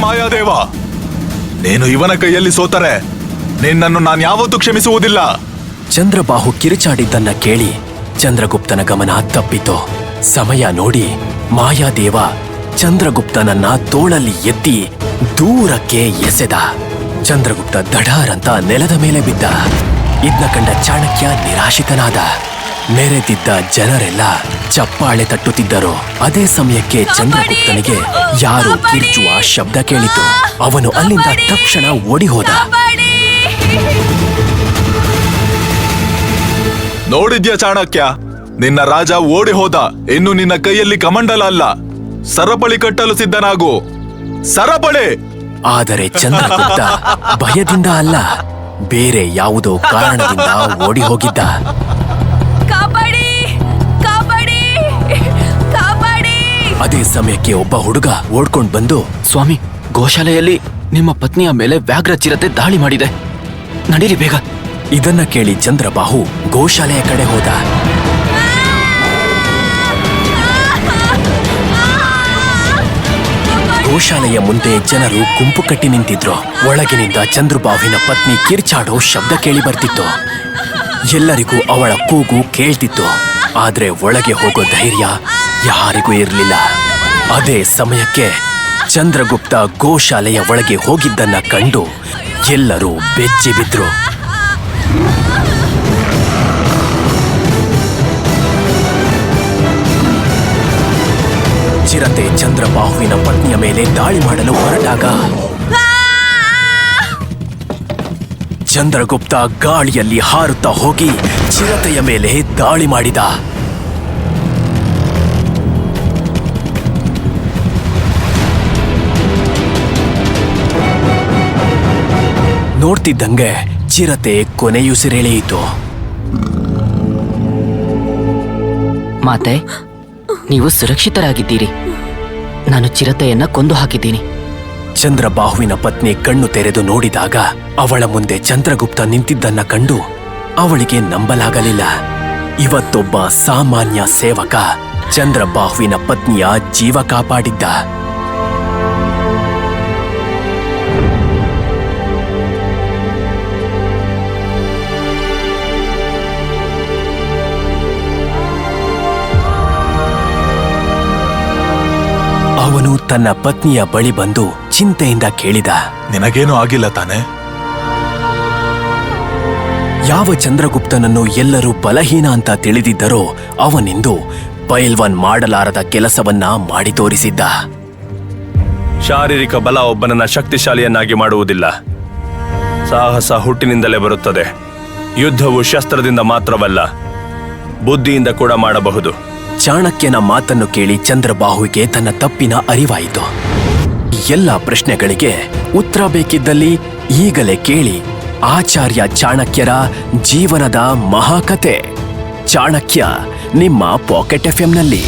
ಮಾಯಾದೇವ. ನೀನು ಇವನ ಕೈಯಲ್ಲಿ ಸೋತರೆ, ನಿನ್ನನ್ನು ನಾನು ಯಾವತ್ತೂ ಕ್ಷಮಿಸುವುದಿಲ್ಲ. ಚಂದ್ರಬಾಹು ಕಿರುಚಾಡಿದ್ದನ್ನ ಕೇಳಿ ಚಂದ್ರಗುಪ್ತನ ಗಮನ ತಪ್ಪಿತು. ಸಮಯ ನೋಡಿ, ಮಾಯಾದೇವ ಚಂದ್ರಗುಪ್ತನನ್ನ ತೋಳಲ್ಲಿ ಎತ್ತಿ ದೂರಕ್ಕೆ ಎಸೆದ. ಚಂದ್ರಗುಪ್ತ ದಡಾರಂತ ನೆಲದ ಮೇಲೆ ಬಿದ್ದ. ಇದ್ನ ಕಂಡ ಚಾಣಕ್ಯ ನಿರಾಶಿತನಾದ. ನೆರೆದಿದ್ದ ಜನರೆಲ್ಲ ಚಪ್ಪಾಳೆ ತಟ್ಟುತ್ತಿದ್ದರು. ಅದೇ ಸಮಯಕ್ಕೆ ಚಂದ್ರಗುಪ್ತನಿಗೆ ಯಾರು ಕಿರ್ಚುವ ಶಬ್ದ ಕೇಳಿತು. ಅವನು ಅಲ್ಲಿಂದ ತಕ್ಷಣ ಓಡಿ ಹೋದ ನೋಡಿದ್ಯಾ ಚಾಣಕ್ಯ? ನಿನ್ನ ರಾಜ ಓಡಿ ಹೋದ ಇನ್ನು ನಿನ್ನ ಕೈಯಲ್ಲಿ ಕಮಂಡಲ ಅಲ್ಲ. ಸರಪಳಿ ಕಟ್ಟಲು ಸಿದ್ಧನಾಗು. ಸರಪಳಿ! ಆದರೆ ಚಂದ್ರಗುಪ್ತ ಭಯದಿಂದ ಅಲ್ಲ ಬೇರೆ ಯಾವುದೋ ಕಾರಣದಿಂದ ಓಡಿ ಹೋಗಿದ್ದ ಅದೇ ಸಮಯಕ್ಕೆ ಒಬ್ಬ ಹುಡುಗ ಓಡ್ಕೊಂಡ್ ಬಂದು, ಸ್ವಾಮಿ, ಗೋಶಾಲೆಯಲ್ಲಿ ನಿಮ್ಮ ಪತ್ನಿಯ ಮೇಲೆ ವ್ಯಾಘ್ರ ಚಿರತೆ ದಾಳಿ ಮಾಡಿದೆ. ನಡೀರಿ ಬೇಗ. ಇದನ್ನ ಕೇಳಿ ಚಂದ್ರಬಾಹು ಗೋಶಾಲೆಯ ಕಡೆ ಹೋದ. ಗೋಶಾಲೆಯ ಮುಂದೆ ಜನರು ಗುಂಪು ಕಟ್ಟಿ ನಿಂತಿದ್ರು. ಒಳಗಿನಿಂದ ಚಂದ್ರಬಾಹುವಿನ ಪತ್ನಿ ಕಿರ್ಚಾಡೋ ಶಬ್ದ ಕೇಳಿ ಬರ್ತಿತ್ತು. ಎಲ್ಲರಿಗೂ ಅವಳ ಕೂಗು ಕೇಳ್ತಿತ್ತು. ಆದ್ರೆ ಒಳಗೆ ಹೋಗೋ ಧೈರ್ಯ ಯಾರಿಗೂ ಇರಲಿಲ್ಲ. ಅದೇ ಸಮಯಕ್ಕೆ ಚಂದ್ರಗುಪ್ತ ಗೋಶಾಲೆಯ ಒಳಗೆ ಹೋಗಿದ್ದನ್ನ ಕಂಡು ಎಲ್ಲರೂ ಬೆಚ್ಚಿ ಬಿದ್ರು. ಚಿರತೆ ಚಂದ್ರಬಾಹುವಿನ ಪತ್ನಿಯ ಮೇಲೆ ದಾಳಿ ಮಾಡಲು ಹೊರಟಾಗ ಚಂದ್ರಗುಪ್ತ ಗಾಳಿಯಲ್ಲಿ ಹಾರುತ್ತಾ ಹೋಗಿ ಚಿರತೆಯ ಮೇಲೆ ದಾಳಿ ಮಾಡಿದ. ನೋಡ್ತಿದ್ದಂಗೆ ಚಿರತೆ ಕೊನೆಯುಸಿರೆಳೆಯಿತು ಮಾತೆ ನೀವು ಸುರಕ್ಷಿತರಾಗಿದ್ದೀರಿ. ನಾನು ಚಿರತೆಯನ್ನ ಕೊಂದು ಹಾಕಿದ್ದೀನಿ. ಚಂದ್ರಬಾಹುವಿನ ಪತ್ನಿ ಕಣ್ಣು ತೆರೆದು ನೋಡಿದಾಗ ಅವಳ ಮುಂದೆ ಚಂದ್ರಗುಪ್ತ ನಿಂತಿದ್ದನ್ನ ಕಂಡು ಅವಳಿಗೆ ನಂಬಲಾಗಲಿಲ್ಲ. ಇವತ್ತೊಬ್ಬ ಸಾಮಾನ್ಯ ಸೇವಕ ಚಂದ್ರಬಾಹುವಿನ ಪತ್ನಿಯ ಜೀವ ಕಾಪಾಡಿದ್ದ. ತನ್ನ ಪತ್ನಿಯ ಬಳಿ ಬಂದು ಚಿಂತೆಯಿಂದ ಕೇಳಿದ. ನಿನಗೇನು ಆಗಿಲ್ಲ ತಾನೆ? ಯಾವ ಚಂದ್ರಗುಪ್ತನನ್ನು ಎಲ್ಲರೂ ಬಲಹೀನ ಅಂತ ತಿಳಿದಿದ್ದರೋ ಅವನಿಂದು ಪೈಲ್ವಾನ್ ಮಾಡಲಾರದ ಕೆಲಸವನ್ನ ಮಾಡಿ ತೋರಿಸಿದ್ದ. ಶಾರೀರಿಕ ಬಲ ಒಬ್ಬನನ್ನ ಶಕ್ತಿಶಾಲಿಯನ್ನಾಗಿ ಮಾಡುವುದಿಲ್ಲ. ಸಾಹಸ ಹುಟ್ಟಿನಿಂದಲೇ ಬರುತ್ತದೆ. ಯುದ್ಧವು ಶಸ್ತ್ರದಿಂದ ಮಾತ್ರವಲ್ಲ ಬುದ್ಧಿಯಿಂದ ಕೂಡ ಮಾಡಬಹುದು. ಚಾಣಕ್ಯನ ಮಾತನ್ನು ಕೇಳಿ ಚಂದ್ರಬಾಹುವಿಗೆ ತನ್ನ ತಪ್ಪಿನ ಅರಿವಾಯಿತು. ಎಲ್ಲ ಪ್ರಶ್ನೆಗಳಿಗೆ ಉತ್ತರ ಬೇಕಿದ್ದಲ್ಲಿ ಈಗಲೇ ಕೇಳಿ ಆಚಾರ್ಯ ಚಾಣಕ್ಯರ ಜೀವನದ ಮಹಾಕತೆ. ಚಾಣಕ್ಯ, ನಿಮ್ಮ ಪಾಕೆಟ್ ಎಫ್ಎಂನಲ್ಲಿ